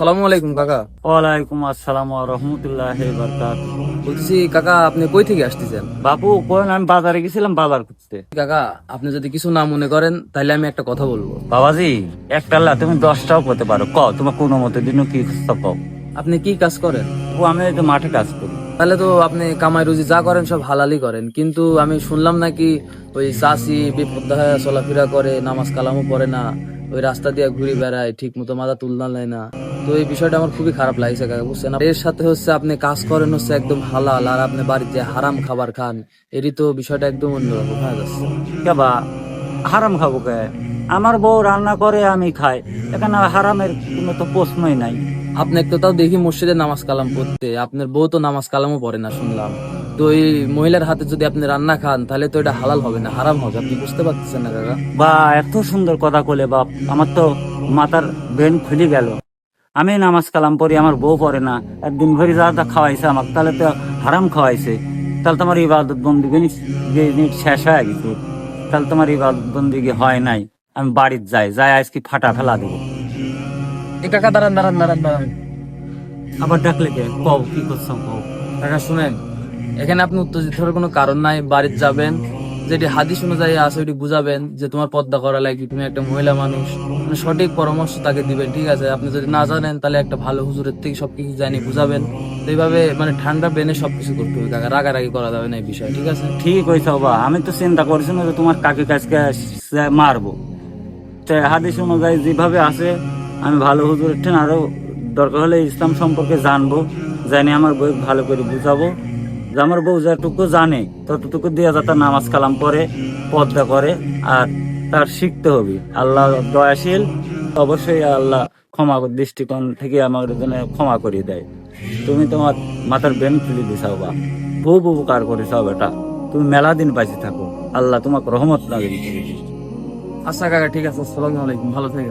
আসসালামু আলাইকুম কাকা। ওয়ালাইকুম আসসালাম রহমতুল্লাহ বরকাত কাকা আপনি কই থেকে আসতেছেন? বাবু কোন আমি বাজারে গেছিলাম বাজার করতে। কাকা আপনি যদি কিছু না মনে করেন তাহলে আমি একটা কথা বলব। বাবাজি একটা লা তুমি দশটাও করতে পারো। ক তোমার কোনো মতে দিন কি কও। আপনি কি কাজ করেন? ও আমি তো মাঠে কাজ করি। তাহলে তো আপনি কামাই রুজি যা করেন সব হালালি করেন। কিন্তু আমি শুনলাম নাকি ওই চাষি বিপদ চলাফেরা করে নামাজ কালামও পড়ে না। ওই রাস্তা দিয়ে ঘুরে বেড়ায় ঠিক মতো মাথা তুলনা নেয় না। তো এই বিষয়টা আমার খুবই খারাপ লাগছে কাকা বুঝছেন? এর সাথে হচ্ছে আপনি কাজ করেন হচ্ছে একদম হালাল আর আপনি বাড়িতে হারাম খাবার খান এরই তো বিষয়টা একদম অন্যরকম হয়ে যাচ্ছে কেবা হারাম খাব কে? আমার বউ রান্না করে আমি খাই। এখানে হারামের কোনো তো প্রশ্নই নাই। আপনি একটু তাও দেখি মসজিদে নামাজ কালাম পড়তে আপনার বউ তো নামাজ কালামও পড়ে না শুনলাম। তো এই মহিলার হাতে যদি আপনি রান্না খান তাহলে তো এটা হালাল হবে না হারাম হবে। আপনি বুঝতে পারতেছেন না কাকা? বা এত সুন্দর কথা কলে বাপ আমার তো মাথার ব্রেন খুলে গেল। আমি নামাজ কালাম পড়ি আমার বউ পড়ে না। একদিন ভরি যা যা খাওয়াইছে আমাকে তাহলে তো হারাম খাওয়াইছে। তাহলে তোমার ইবাদত বন্দিগি শেষ হয়ে গেছে তাহলে তোমার ইবাদত বন্দিগি হয় নাই? আমি বাড়িতে যাই যাই আজকে ফাটা ফেলা দেবো। কাকা দাঁড়ান দাঁড়ান দাঁড়ান দাঁড়ান। আবার ডাকলে কে? কও কি করছ কও? কাকা শুনেন এখানে আপনি উত্তেজিত হওয়ার কোনো কারণ নাই, বাড়িতে যাবেন, যেটি হাদিস অনুযায়ী আছে ওটি বুঝাবেন যে তোমার পদ্মা করা লাগে তুমি একটা মহিলা মানুষ। মানে সঠিক পরামর্শ তাকে দিবেন, ঠিক আছে? আপনি যদি না জানেন, তাহলে একটা ভালো হুজুরের থেকে সবকিছু জানি, বুঝাবেন। এইভাবে মানে ঠান্ডা বেনে সবকিছু করতে হবে, কাকা। রাগারাগি করা যাবে না এই বিষয়ে, ঠিক আছে? ঠিক হয়েছে বাবা। আমি তো চিন্তা করছি না যে তোমার কাকে কাছকে মারবো। হাদিস অনুযায়ী যেভাবে আছে, আমি ভালো হুজুরের ঠেন আরও দরকার হলে ইসলাম সম্পর্কে জানব, জানি আমার বই ভালো করে বুঝাবো। যে আমার বউ যতটুকু জানে, ততটুকু দিয়ে যাতে নামাজ কালাম পরে পর্দা করে, আর তার শিখতে হবে। আল্লাহ দয়াশীল, অবশ্যই আল্লাহ ক্ষমা দৃষ্টিকোণ থেকে আমার জন্য ক্ষমা করিয়ে দেয়। তুমি তোমার মাথার ব্রেন খুলে দিছাও বা বহু উপকার করেছাও বেটা। তুমি মেলা দিন বাঁচে থাকো। আল্লাহ তোমাকে রহমত লাগে আচ্ছা কাকা, ঠিক আছে, আসসালামু আলাইকুম, ভালো থেকে